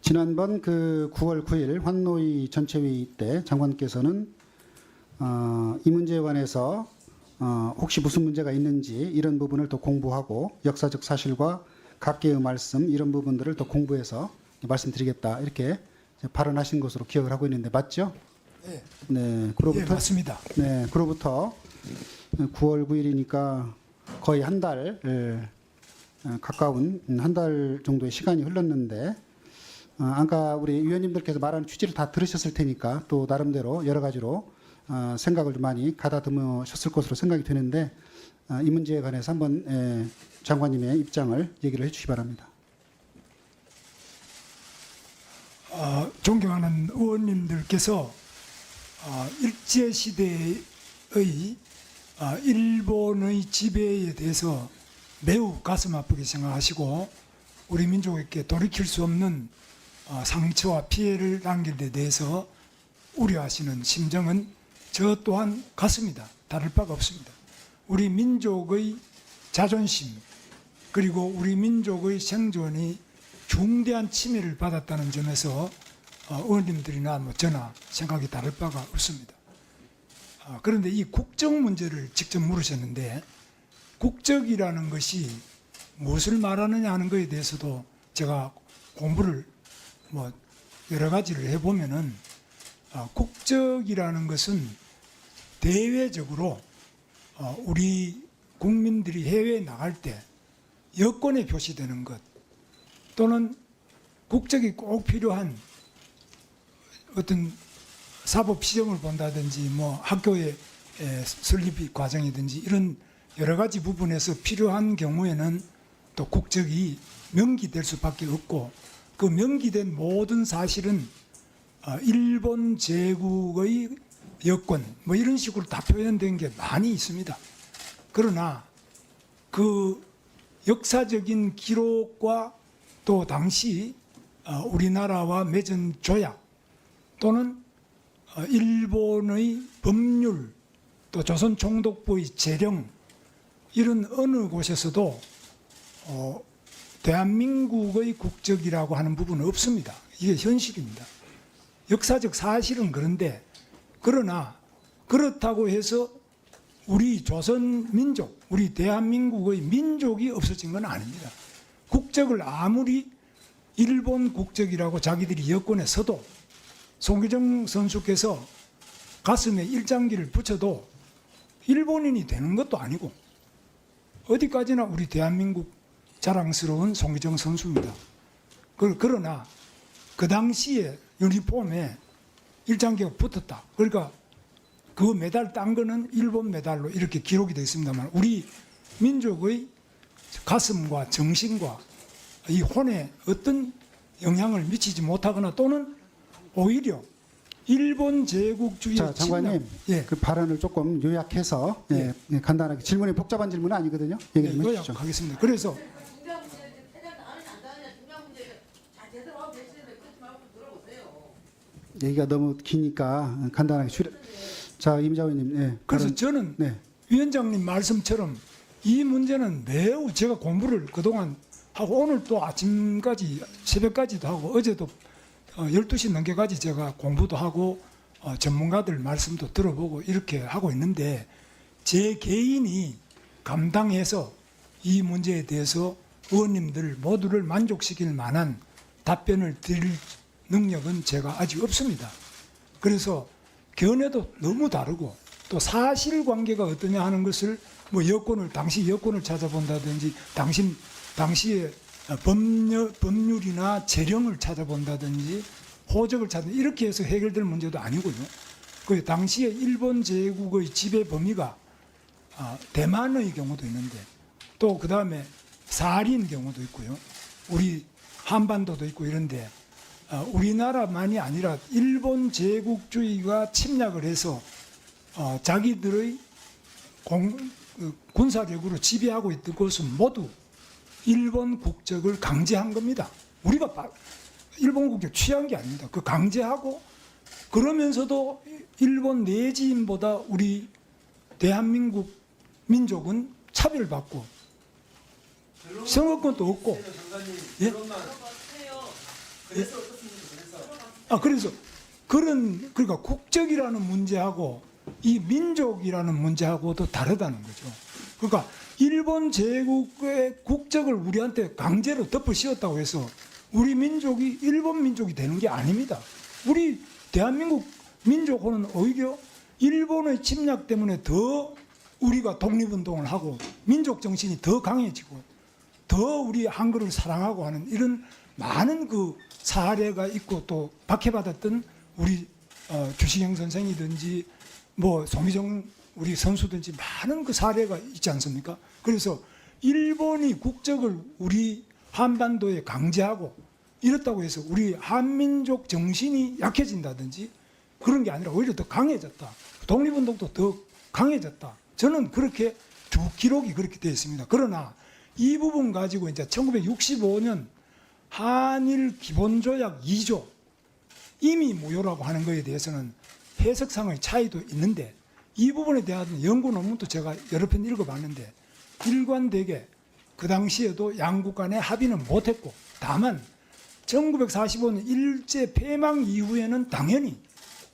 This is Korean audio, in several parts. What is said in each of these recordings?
지난번 그 9월 9일 환노위 전체회의 때 장관께서는 어, 이 문제에 관해서 어, 혹시 무슨 문제가 있는지 이런 부분을 더 공부하고 역사적 사실과 각계의 말씀 이런 부분들을 더 공부해서 말씀드리겠다 이렇게 발언하신 것으로 기억을 하고 있는데 맞죠? 네, 네, 예, 그로부터 맞습니다. 네, 그로부터 9월 9일이니까 거의 한 달 가까운 한 달 정도의 시간이 흘렀는데 어, 아까 우리 위원님들께서 말하는 취지를 다 들으셨을 테니까 또 나름대로 여러 가지로 어, 생각을 좀 많이 가다듬으셨을 것으로 생각이 되는데 어, 이 문제에 관해서 한번 에, 장관님의 입장을 얘기를 해주시 기 바랍니다. 어, 존경하는 의원님들께서 어, 일제 시대의 어, 일본의 지배에 대해서 매우 가슴 아프게 생각하시고 우리 민족에게 돌이킬 수 없는 어, 상처와 피해를 남길 데 대해서 우려하시는 심정은 저 또한 같습니다. 다를 바가 없습니다. 우리 민족의 자존심 그리고 우리 민족의 생존이 중대한 침해를 받았다는 점에서 어, 의원님들이나 뭐 저나 생각이 다를 바가 없습니다. 아, 그런데 이 국적 문제를 직접 물으셨는데 국적이라는 것이 무엇을 말하느냐 하는 것에 대해서도 제가 공부를 뭐 여러 가지를 해보면은 아, 국적이라는 것은 대외적으로 어, 우리 국민들이 해외에 나갈 때 여권에 표시되는 것 또는 국적이 꼭 필요한 어떤 사법 시험을 본다든지 뭐 학교의 에, 설립 과정이든지 이런 여러 가지 부분에서 필요한 경우에는 또 국적이 명기될 수밖에 없고 그 명기된 모든 사실은 어, 일본 제국의 여권 뭐 이런 식으로 다 표현된 게 많이 있습니다. 그러나 그 역사적인 기록과 또 당시 어, 우리나라와 맺은 조약 또는 어, 일본의 법률 또 조선 총독부의 재령 이런 어느 곳에서도 어, 대한민국의 국적이라고 하는 부분은 없습니다. 이게 현실입니다. 역사적 사실은 그런데 그러나 그렇다고 해서 우리 조선 민족, 우리 대한민국의 민족이 없어진 건 아닙니다. 국적을 아무리 일본 국적이라고 자기들이 여권에 서도 송기정 선수께서 가슴에 일장기를 붙여도 일본인이 되는 것도 아니고 어디까지나 우리 대한민국 자랑스러운 송기정 선수입니다. 그- 그러나 그 당시에 유니폼에 일장기가 붙었다. 그러니까 그 메달 딴 거는 일본 메달로 이렇게 기록이 되어 있습니다만 우리 민족의 가슴과 정신과 이 혼에 어떤 영향을 미치지 못하거나 또는 오히려 일본 제국주의 자, 장관님, 예, 그 발언을 조금 요약해서 예, 예, 간단하게 질문이 복잡한 질문은 아니거든요. 얘기 예, 좀 해주시죠. 요약하겠습니다. 그래서 중요한 문제를 해당 나느냐 안 나느냐 중요한 문제를 잘 제대로 하고 계시는데 그렇지 말고 좀 들어보세요. 얘기가 너무 기니까 간단하게 줄여. 자, 임자 의원님. 예. 그래서 발언- 저는 네. 위원장님 말씀처럼 이 문제는 매우 제가 공부를 그동안 하고 오늘 또 아침까지 새벽까지도 하고 어제도 어, 12시 넘게까지 제가 공부도 하고 어, 전문가들 말씀도 들어보고 이렇게 하고 있는데 제 개인이 감당해서 이 문제에 대해서 의원님들 모두를 만족시킬 만한 답변을 드릴 능력은 제가 아직 없습니다. 그래서 견해도 너무 다르고 또 사실관계가 어떠냐 하는 것을 뭐 여권을 당시 여권을 찾아본다든지 당신 당시의 법률, 법률이나 재령을 찾아본다든지 호적을 찾아 이렇게 해서 해결될 문제도 아니고요. 그 당시에 일본 제국의 지배 범위가 아, 대만의 경우도 있는데 또 그 다음에 사리인 경우도 있고요. 우리 한반도도 있고 이런데 아, 우리나라만이 아니라 일본 제국주의가 침략을 해서 어, 자기들의 공, 그 군사력으로 지배하고 있던 곳은 모두 일본 국적을 강제한 겁니다. 우리가 바- 일본 국적 취한 게 아닙니다. 그 강제하고 그러면서도 일본 내지인보다 우리 대한민국 민족은 차별받고 선거권도 없고 예? 예? 아 그래서 그런 그러니까 국적이라는 문제하고 이 민족이라는 문제하고도 다르다는 거죠. 그러니까 일본 제국의 국적을 우리한테 강제로 덮어 씌웠다고 해서 우리 민족이 일본 민족이 되는 게 아닙니다. 우리 대한민국 민족은 오히려 일본의 침략 때문에 더 우리가 독립운동을 하고 민족 정신이 더 강해지고 더 우리 한글을 사랑하고 하는 이런 많은 그 사례가 있고 또 박해받았던 우리 어, 주시경 선생이든지 뭐 송희정 우리 선수든지 많은 그 사례가 있지 않습니까? 그래서 일본이 국적을 우리 한반도에 강제하고 이렇다고 해서 우리 한민족 정신이 약해진다든지 그런 게 아니라 오히려 더 강해졌다. 독립운동도 더 강해졌다. 저는 그렇게 주 기록이 그렇게 되어 있습니다. 그러나 이 부분 가지고 이제 1965년 한일 기본조약 2조 이미 무효라고 하는 것에 대해서는 해석상의 차이도 있는데 이 부분에 대한 연구 논문도 제가 여러 편 읽어봤는데 일관되게 그 당시에도 양국 간의 합의는 못했고 다만 1945년 일제 폐망 이후에는 당연히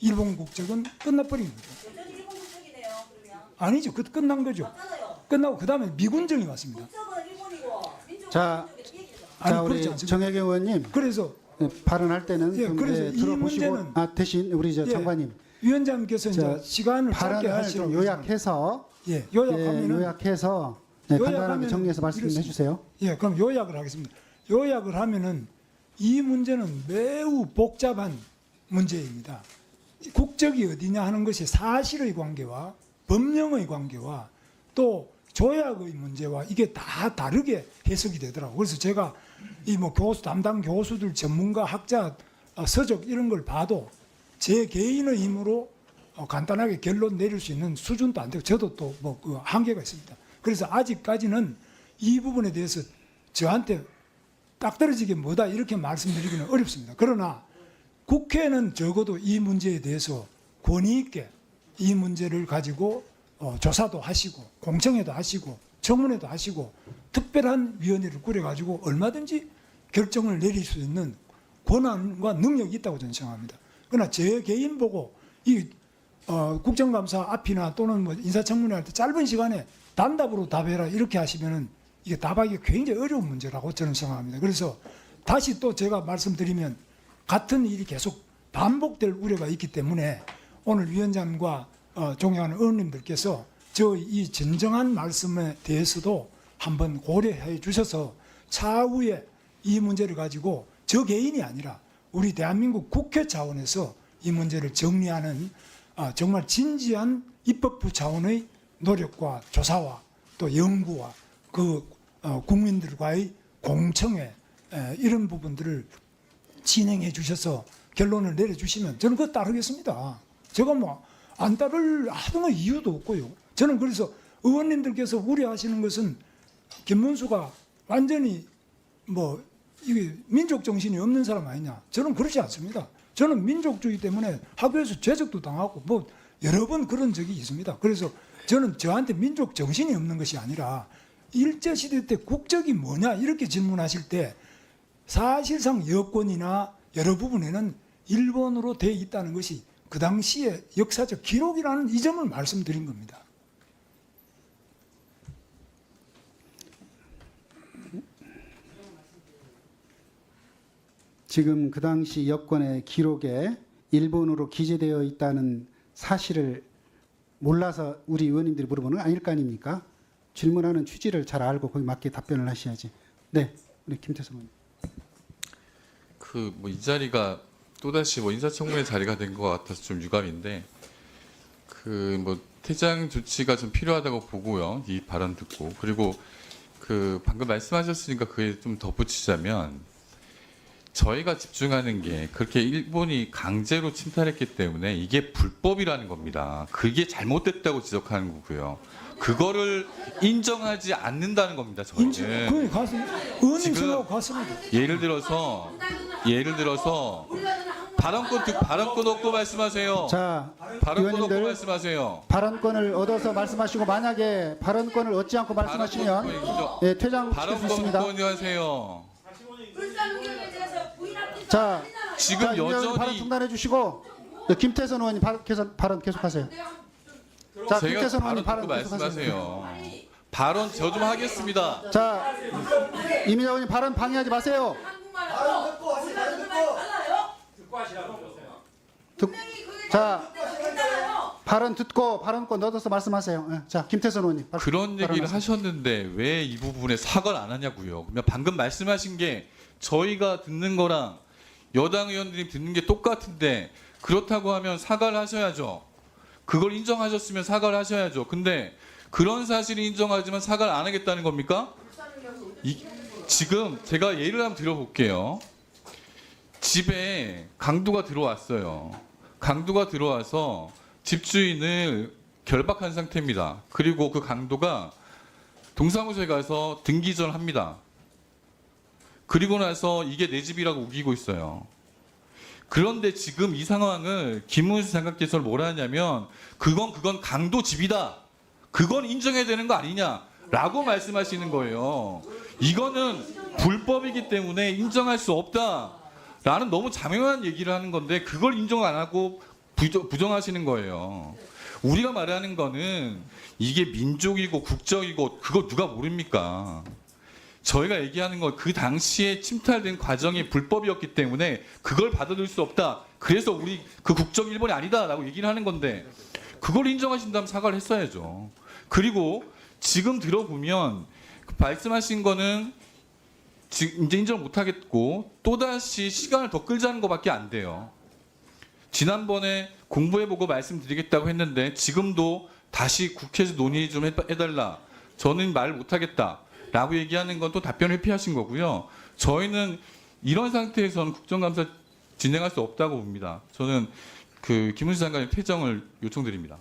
일본 국적은 끝나버린 거죠. 여전히 일본 국적이네요. 그러면 아니죠. 그 끝난 거죠. 맞잖아요. 끝나고 그 다음에 미군정이 왔습니다. 국적은 일본이고 민족은 자, 얘기죠. 아니 자 우리 그렇지. 정혜경 의원님 그래서 예, 발언할 때는 예, 좀 그래서 예, 이 들어보시고 문제는- 아 대신 우리 저 예, 장관님 위원장께서 자, 이제 시간을 짧게 발언을 좀 요약해서 예, 예, 요약하면은 요약해서 네, 간단하게 요약하면은 정리해서 말씀해 이렇습니다. 주세요. 예, 그럼 요약을 하겠습니다. 요약을 하면은 이 문제는 매우 복잡한 문제입니다. 국적이 어디냐 하는 것이 사실의 관계와 법령의 관계와 또 조약의 문제와 이게 다 다르게 해석이 되더라고요. 그래서 제가 이 뭐 교수 담당 교수들 전문가 학자 어, 서적 이런 걸 봐도 제 개인의 힘으로 어, 간단하게 결론 내릴 수 있는 수준도 안 되고 저도 또 뭐 그 한계가 있습니다. 그래서 아직까지는 이 부분에 대해서 저한테 딱 떨어지게 뭐다 이렇게 말씀드리기는 어렵습니다. 그러나 국회는 적어도 이 문제에 대해서 권위 있게 이 문제를 가지고 어, 조사도 하시고 공청회도 하시고 청문회도 하시고 특별한 위원회를 꾸려가지고 얼마든지 결정을 내릴 수 있는 권한과 능력이 있다고 저는 생각합니다. 그러나 제 개인 보고 이 어, 국정감사 앞이나 또는 뭐 인사청문회 할 때 짧은 시간에 단답으로 답해라 이렇게 하시면은 이게 답하기 굉장히 어려운 문제라고 저는 생각합니다. 그래서 다시 또 제가 말씀드리면 같은 일이 계속 반복될 우려가 있기 때문에 오늘 위원장과 어, 존경하는 의원님들께서 저 이 진정한 말씀에 대해서도 한번 고려해 주셔서 차후에 이 문제를 가지고 저 개인이 아니라 우리 대한민국 국회 차원에서 이 문제를 정리하는 아, 정말 진지한 입법부 차원의 노력과 조사와 또 연구와 그 어, 국민들과의 공청회 에, 이런 부분들을 진행해 주셔서 결론을 내려주시면 저는 그거 따르겠습니다. 제가 뭐 안 따를 아무 이유도 없고요. 저는 그래서 의원님들께서 우려하시는 것은 김문수가 완전히 뭐 이게 민족 정신이 없는 사람 아니냐? 저는 그렇지 않습니다. 저는 민족주의 때문에 학교에서 죄적도 당하고 뭐 여러 번 그런 적이 있습니다. 그래서 저는 저한테 민족 정신이 없는 것이 아니라 일제 시대 때 국적이 뭐냐 이렇게 질문하실 때 사실상 여권이나 여러 부분에는 일본으로 돼 있다는 것이 그 당시의 역사적 기록이라는 이 점을 말씀드린 겁니다. 지금 그 당시 여권의 기록에 일본으로 기재되어 있다는 사실을 몰라서 우리 의원님들이 물어보는 건 아닐 거 아닙니까? 질문하는 취지를 잘 알고 거기 맞게 답변을 하셔야지. 네, 우리 김태성 의원. 그뭐 이 자리가 또다시 뭐 인사청문회 자리가 된 것 같아서 좀 유감인데 그 뭐 퇴장 조치가 좀 필요하다고 보고요 이 발언 듣고 그리고 그 방금 말씀하셨으니까 그에 좀 덧붙이자면 저희가 집중하는 게 그렇게 일본이 강제로 침탈했기 때문에 이게 불법이라는 겁니다. 그게 잘못됐다고 지적하는 거고요. 그거를 인정하지 않는다는 겁니다. 저희는. 그 생각하고 갔습니다. 예를 들어서 예를 들어서 발언권 듣 발언권 얻고 말씀하세요. 자, 발언권 얻고 의원님들 말씀하세요. 발언권을 얻어서 말씀하시고 만약에 발언권을 얻지 않고 말씀하시면 예, 퇴장시킬 수 있습니다. 발언권 하세요. 자, 지금 자, 이 의원님 발언 여전히 중단해 주시고 예, 김태선 의원님 발언 계속 발언 계속하세요. 자, 제가 김태선 의원님 듣고 발언 계속하세요. 말씀하세요. 발언 저 좀 하겠습니다. 자, 이민자 의원님 발언 방해하지 마세요. 한국말하고 듣는 말이 달라요. 듣, 분명히 그게 자. 발언 듣고 발언권 얻어서 말씀하세요. 예, 자, 김태선 의원님. 발- 그런 얘기를 발언하세요. 하셨는데 왜 이 부분에 사과를 안 하냐고요. 그러면 방금 말씀하신 게 저희가 듣는 거랑 여당 의원들이 듣는 게 똑같은데 그렇다고 하면 사과를 하셔야죠. 그걸 인정하셨으면 사과를 하셔야죠. 근데 그런 사실을 인정하지만 사과를 안 하겠다는 겁니까? 이- 지금 제가 예를 한번 들어볼게요. 집에 강도가 들어왔어요. 강도가 들어와서 집주인을 결박한 상태입니다. 그리고 그 강도가 동사무소에 가서 등기전을 합니다. 그리고 나서 이게 내 집이라고 우기고 있어요. 그런데 지금 이 상황을 김문수 장관께서 뭐라 하냐면 그건 그건 강도 집이다. 그건 인정해야 되는 거 아니냐라고 말씀하시는 거예요. 이거는 불법이기 때문에 인정할 수 없다 라는 너무 자명한 얘기를 하는 건데 그걸 인정 안 하고 부정, 부정하시는 거예요. 우리가 말하는 거는 이게 민족이고 국적이고 그거 누가 모릅니까? 저희가 얘기하는 건 그 당시에 침탈된 과정이 불법이었기 때문에 그걸 받아들일 수 없다. 그래서 우리 그 국적 일본이 아니다라고 얘기를 하는 건데 그걸 인정하신다면 사과를 했어야죠. 그리고 지금 들어보면 그 말씀하신 거는 이제 인정 못 하겠고 또다시 시간을 더 끌자는 것밖에 안 돼요. 지난번에 공부해보고 말씀드리겠다고 했는데 지금도 다시 국회에서 논의 좀 해- 해달라. 저는 말 못하겠다. 라고 얘기하는 건 또 답변 회피하신 거고요. 저희는 이런 상태에서는 국정감사 진행할 수 없다고 봅니다. 저는 그 김은수 장관의 퇴정을 요청드립니다.